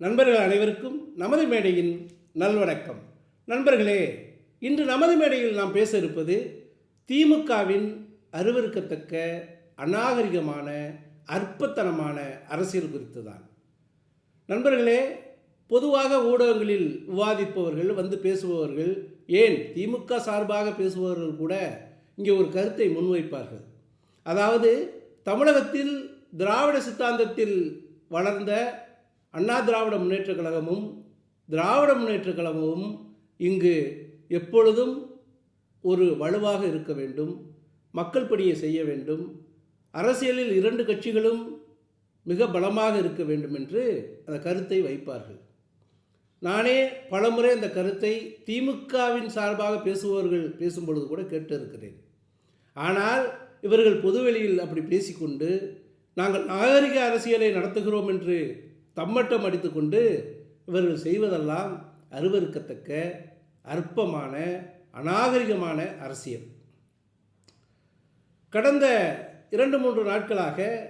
நண்பர்கள் அனைவருக்கும் நமது மேடையின் நல்வணக்கம். நண்பர்களே இன்று நமது மேடையில் நாம் பேச இருப்பது திமுகவின் அருவருக்கத்தக்க அநாகரிகமான அற்பத்தனமான அரசியல் குறித்து தான் நண்பர்களே பொதுவாக ஊடகங்களில் விவாதிப்பவர்கள் வந்து பேசுபவர்கள் ஏன் திமுக சார்பாக பேசுபவர்கள் கூட இங்கே ஒரு கருத்தை முன்வைப்பார்கள். அதாவது தமிழகத்தில் திராவிட சித்தாந்தத்தில் வளர்ந்த அண்ணா திராவிட முன்னேற்றக் கழகமும் திராவிட முன்னேற்றக் கழகமும் இங்கு எப்பொழுதும் ஒரு வலுவாக இருக்க வேண்டும் மக்கள் பணியை செய்ய வேண்டும் அரசியலில் இரண்டு கட்சிகளும் மிக பலமாக இருக்க வேண்டும் என்று அந்த கருத்தை வைப்பார்கள். நானே பலமுறை அந்த கருத்தை திமுகவின் சார்பாக பேசுபவர்கள் பேசும்பொழுது கூட கேட்டிருக்கிறேன். ஆனால் இவர்கள் பொதுவெளியில் அப்படி பேசிக்கொண்டு நாங்கள் நாகரிக அரசியலை நடத்துகிறோம் என்று தம்மட்டம் அடித்துக்கொண்டு இவர்கள் செய்வதெல்லாம் அருவருக்கத்தக்க அற்பமான அநாகரிகமான அரசியல். கடந்த இரண்டு மூன்று நாட்களாக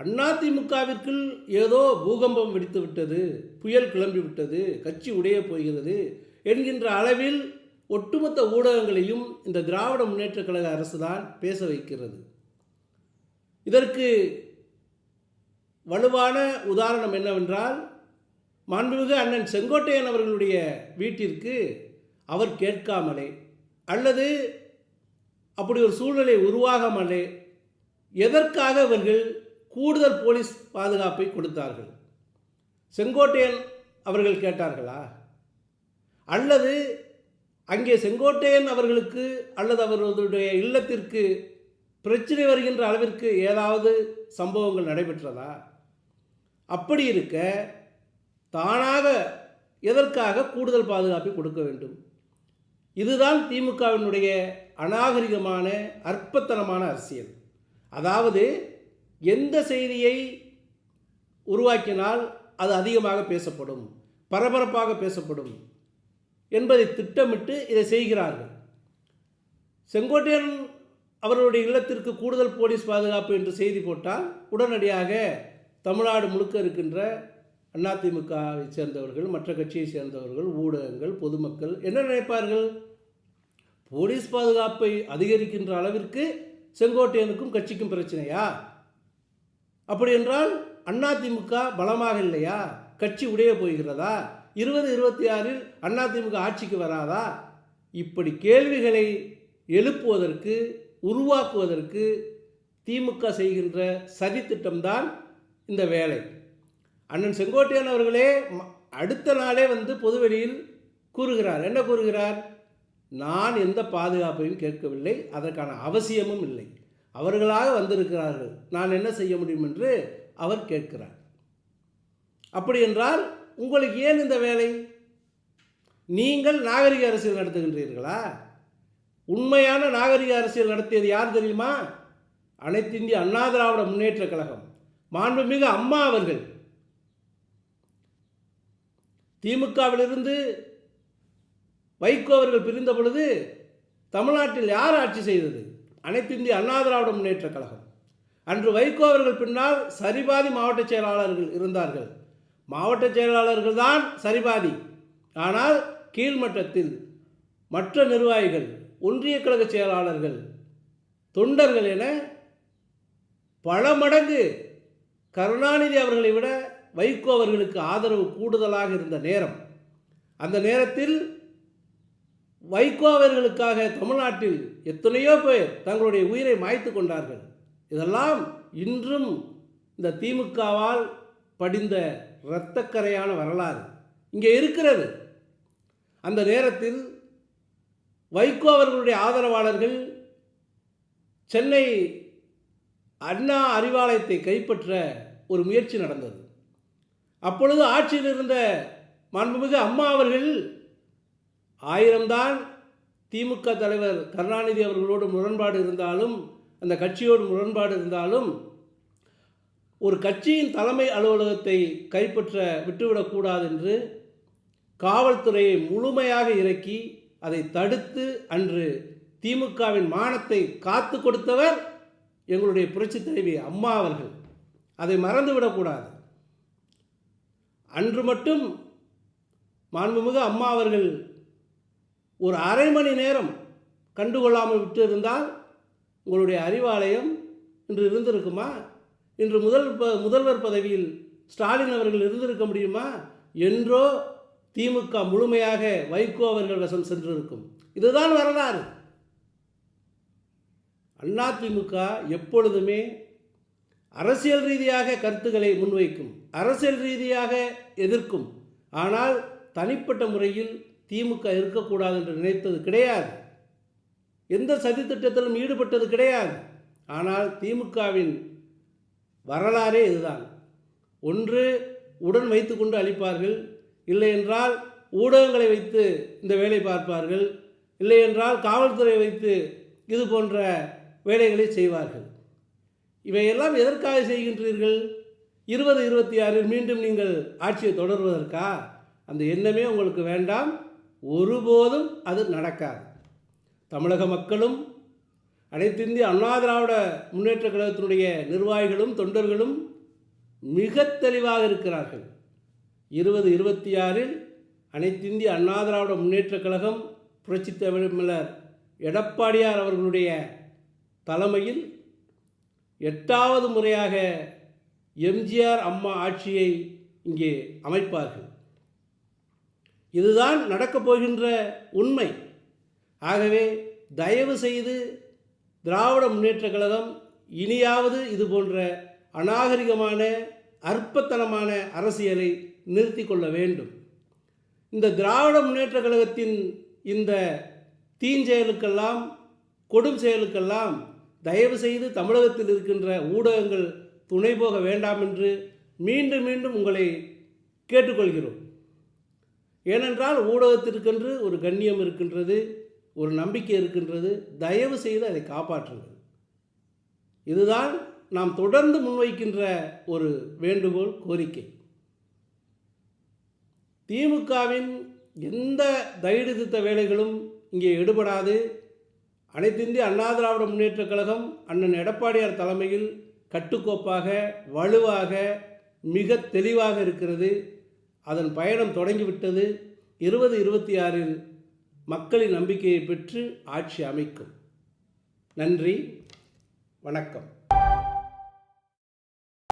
அதிமுகவிற்குள் ஏதோ பூகம்பம் வெடித்து விட்டது புயல் கிளம்பி விட்டது கட்சி உடைய போகிறது என்கின்ற அளவில் ஒட்டுமொத்த ஊடகங்களையும் இந்த திராவிட முன்னேற்றக் கழக அரசு தான் பேச வைக்கிறது. இதற்கு வலுவான உதாரணம் என்னவென்றால் மாண்புமிகு அண்ணன் செங்கோட்டையன் அவர்களுடைய வீட்டிற்கு அவர் கேட்காமலே அல்லது அப்படி ஒரு சூழ்நிலை உருவாகாமலே எதற்காக இவர்கள் கூடுதல் போலீஸ் பாதுகாப்பை கொடுத்தார்கள்? செங்கோட்டையன் அவர்கள் கேட்டார்களா? அல்லது அங்கே செங்கோட்டையன் அவர்களுக்கு அல்லது அவர்களுடைய இல்லத்திற்கு பிரச்சனை வருகின்ற அளவிற்கு ஏதாவது சம்பவங்கள் நடைபெற்றதா? அப்படி இருக்க தானாக எதற்காக கூடுதல் பாதுகாப்பை கொடுக்க வேண்டும்? இதுதான் திமுகவினுடைய அநாகரிகமான அற்பத்தனமான அரசியல். அதாவது எந்த செய்தியை உருவாக்கினால் அது அதிகமாக பேசப்படும் பரபரப்பாக பேசப்படும் என்பதை திட்டமிட்டு இதை செய்கிறார்கள். செங்கோட்டையன் அவர்களுடைய இல்லத்திற்கு கூடுதல் போலீஸ் பாதுகாப்பு என்று செய்தி போட்டால் உடனடியாக தமிழ்நாடு முழுக்க இருக்கின்ற அதிமுகவை சேர்ந்தவர்கள் மற்ற கட்சியை சேர்ந்தவர்கள் ஊடகங்கள் பொதுமக்கள் என்ன நினைப்பார்கள்? போலீஸ் பாதுகாப்பை அதிகரிக்கின்ற அளவிற்கு செங்கோட்டையனுக்கும் கட்சிக்கும் பிரச்சனையா? அப்படி என்றால் அதிமுக பலமாக இல்லையா? கட்சி உடைய போகிறதா? இருபது இருபத்தி ஆறில் அதிமுக ஆட்சிக்கு வராதா? இப்படி கேள்விகளை எழுப்புவதற்கு உருவாக்குவதற்கு திமுக செய்கின்ற சதித்திட்டம்தான் இந்த வேலை. அண்ணன் செங்கோட்டையன் அவர்களே ம- அடுத்த நாளே வந்து பொதுவெளியில் கூறுகிறார். என்ன கூறுகிறார்? நான் எந்த பாதுகாப்பையும் கேட்கவில்லை அதற்கான அவசியமும் இல்லை. அவர்களாக வந்திருக்கிறார்கள். நான் என்ன செய்ய முடியும் என்று அவர் கேட்கிறார். அப்படி என்றால் உங்களுக்கு ஏன் இந்த வேலை? நீங்கள் நாகரிக அரசியல் நடத்துகின்றீர்களா? உண்மையான நாகரிக அரசியல் நடத்தியது யார் தெரியுமா? அனைத்து இந்திய அண்ணா திராவிட முன்னேற்ற கழகம். மாண்புமிகு அம்மா அவர்கள். திமுகவிலிருந்து வைகோ அவர்கள் பிரிந்த பொழுது தமிழ்நாட்டில் யார் ஆட்சி செய்தது? அனைத்து இந்திய அண்ணா திராவிட முன்னேற்ற கழகம். அன்று வைகோ அவர்கள் பின்னால் சரிபாதி மாவட்ட செயலாளர்கள் இருந்தார்கள். மாவட்ட செயலாளர்கள் தான் சரிபாதி. ஆனால் கீழ்மட்டத்தில் மற்ற நிர்வாகிகள் ஒன்றிய கழக செயலாளர்கள் தொண்டர்கள் என பல மடங்கு கருணாநிதி அவர்களை விட வைகோ அவர்களுக்கு ஆதரவு கூடுதலாக இருந்த நேரம். அந்த நேரத்தில் வைகோ அவர்களுக்காக தமிழ்நாட்டில் எத்தனையோ பேர் தங்களுடைய உயிரை மாய்த்து கொண்டார்கள். இதெல்லாம் இன்றும் இந்த திமுகவால் படிந்த இரத்தக்கரையான வரலாறு. இங்கே இருக்கிறது. அந்த நேரத்தில் வைகோ அவர்களுடைய ஆதரவாளர்கள் சென்னை அண்ணா அறிவாலயத்தை கைப்பற்ற ஒரு முயற்சி நடந்தது. அப்பொழுது ஆட்சியில் இருந்த மாண்புமிகு அம்மா அவர்கள் ஆயிரம்தான் திமுக தலைவர் கருணாநிதி அவர்களோடு முரண்பாடு இருந்தாலும் அந்த கட்சியோடு முரண்பாடு இருந்தாலும் ஒரு கட்சியின் தலைமை அலுவலகத்தை கைப்பற்ற விட்டுவிடக்கூடாது என்று காவல்துறையை முழுமையாக இறக்கி அதை தடுத்து அன்று திமுகவின் மானத்தை காத்து கொடுத்தவர் எங்களுடைய புரட்சி தலைவி அம்மா அவர்கள். அதை மறந்துவிடக்கூடாது. அன்று மட்டும் மாண்புமிகு அம்மா அவர்கள் ஒரு அரை மணி நேரம் கண்டுகொள்ளாமல் விட்டு இருந்தால் உங்களுடைய அறிவாலயம் இன்று இருந்திருக்குமா? இன்று முதல் ப- முதல்வர் பதவியில் ஸ்டாலின் அவர்கள் இருந்திருக்க முடியுமா? என்றோ திமுக முழுமையாக வைகோ அவர்கள் வசம் சென்றிருக்கும். இதுதான் வரலாறு. அதிமுக எப்பொழுதுமே அரசியல் ரீதியாக கருத்துக்களை முன்வைக்கும் அரசியல் ரீதியாக எதிர்க்கும். ஆனால் தனிப்பட்ட முறையில் திமுக இருக்கக்கூடாது என்று நினைத்தது கிடையாது. எந்த சதித்திட்டத்திலும் ஈடுபட்டது கிடையாது. ஆனால் திமுகவின் வரலாறே இதுதான். ஒன்று உடன் வைத்துக்கொண்டு அளிப்பார்கள் இல்லை என்றால் ஊடகங்களை வைத்து இந்த வேலை பார்ப்பார்கள். இல்லை என்றால் காவல்துறை வைத்து இது போன்ற வேலைகளை செய்வார்கள். இவையெல்லாம் எதற்காக செய்கின்றீர்கள்? இருபது இருபத்தி ஆறில் மீண்டும் நீங்கள் ஆட்சியை தொடர்வதற்கா? அந்த எண்ணமே உங்களுக்கு வேண்டாம். ஒருபோதும் அது நடக்காது. தமிழக மக்களும் அனைத்து இந்திய அண்ணா திராவிட முன்னேற்ற கழகத்தினுடைய நிர்வாகிகளும் தொண்டர்களும் மிக தெளிவாக இருக்கிறார்கள். இருபது இருபத்தி ஆறில் அனைத்து இந்திய அண்ணா திராவிட முன்னேற்ற கழகம் புரட்சித் தமிழர் எடப்பாடியார் அவர்களுடைய தலைமையில் எட்டாவது முறையாக எம்ஜிஆர் அம்மா ஆட்சியை இங்கே அமைப்பார்கள். இதுதான் நடக்கப் போகின்ற உண்மை. ஆகவே தயவு செய்து திராவிட முன்னேற்றக் கழகம் இனியாவது இது போன்ற அநாகரிகமான அற்பத்தனமான அரசியலை நிறுத்தி கொள்ள வேண்டும். இந்த திராவிட முன்னேற்றக் கழகத்தின் இந்த தீஞ்செயலுக்கெல்லாம் கொடும் செயலுக்கெல்லாம் தயவு செய்து தமிழகத்தில் இருக்கின்ற ஊடகங்கள் துணை போக வேண்டாம் என்று மீண்டும் மீண்டும் உங்களை கேட்டுக்கொள்கிறோம். ஏனென்றால் ஊடகத்திற்கென்று ஒரு கண்ணியம் இருக்கின்றது ஒரு நம்பிக்கை இருக்கின்றது. தயவு செய்து அதை காப்பாற்றுங்கள். இதுதான் நாம் தொடர்ந்து முன்வைக்கின்ற ஒரு வேண்டுகோள் கோரிக்கை. திமுகவின் எந்த தைடு திட்ட வேலைகளும் இங்கே எடுபடாது. அனைத்து இந்திய அண்ணா திராவிட முன்னேற்றக் கழகம் அண்ணன் எடப்பாடியார் தலைமையில் கட்டுக்கோப்பாக வலுவாக மிக தெளிவாக இருக்கிறது. அதன் பயணம் தொடங்கிவிட்டது. இருபது இருபத்தி ஆறில் மக்களின் நம்பிக்கையை பெற்று ஆட்சி அமைக்கும். நன்றி. வணக்கம்.